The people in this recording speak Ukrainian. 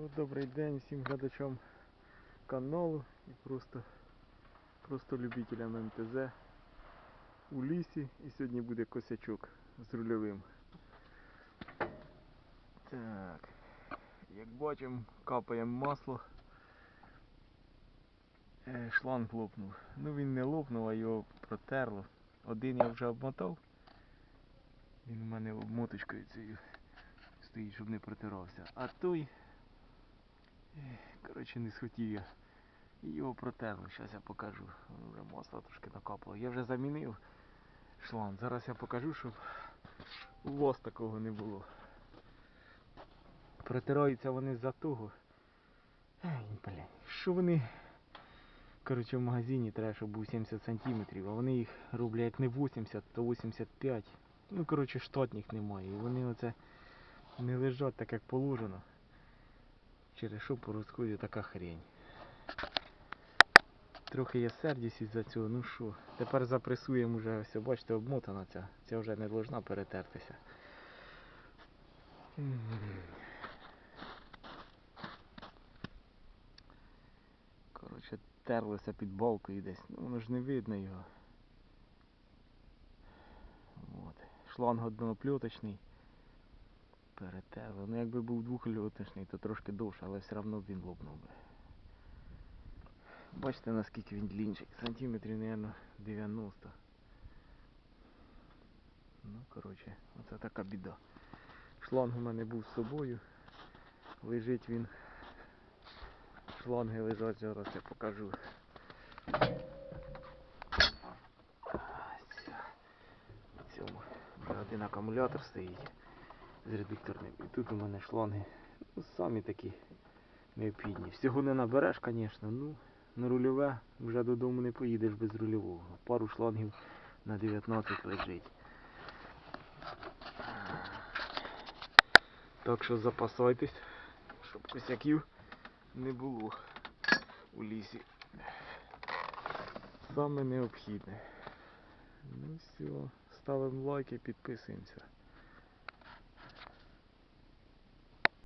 Добрий день всім глядачам каналу і просто, просто любителям МТЗ у лісі. І сьогодні буде косячок з рульовим. Так, як бачимо, капає масло. Е, Шланг лопнув. Ну він не лопнув, а його протерло. Один я вже обмотав. Він у мене обмоточкою цією стоїть, щоб не протирався. А той, коротше, не схотів я. Його протерли. Зараз я покажу. Вже масло трошки накапало. Я вже замінив шланг. Зараз я покажу, щоб у вас такого не було. Протираються вони з-за того. Ай, блядь, що вони. Коротше, в магазині треба, щоб був 70 сантиметрів, а вони їх роблять не 80, то 85. Ну, коротше, штатних немає. І вони оце не лежать так, як положено. Через що по така хрень. Трохи я сердюсь із-за цього, ну що. Тепер запресуємо вже, все, бачите, обмотана ця. Ця вже не должна перетертися. Коротше, терлося під балкою десь. Ну воно ж не видно його. Шланг однопльоточний. Перетерли. Ну якби був двохльоточний, то трошки довше, але все одно б він лопнув би. Бачите наскільки він длінший. Сантиметрів, мабуть, 90. Ну, коротше, оце така біда. Шланг у мене був з собою. Лежить він. Шланги лежать, зараз я покажу. Ось. В цьому один акумулятор стоїть з редукторним. І тут у мене шланги ну, самі такі необхідні. Всього не набереш, звісно, ну на рульове вже додому не поїдеш без рульового. Пару шлангів на 19 лежить. Так що запасайтесь, щоб косяків не було у лісі. Саме необхідне. Ну все, ставимо лайки, підписуємося.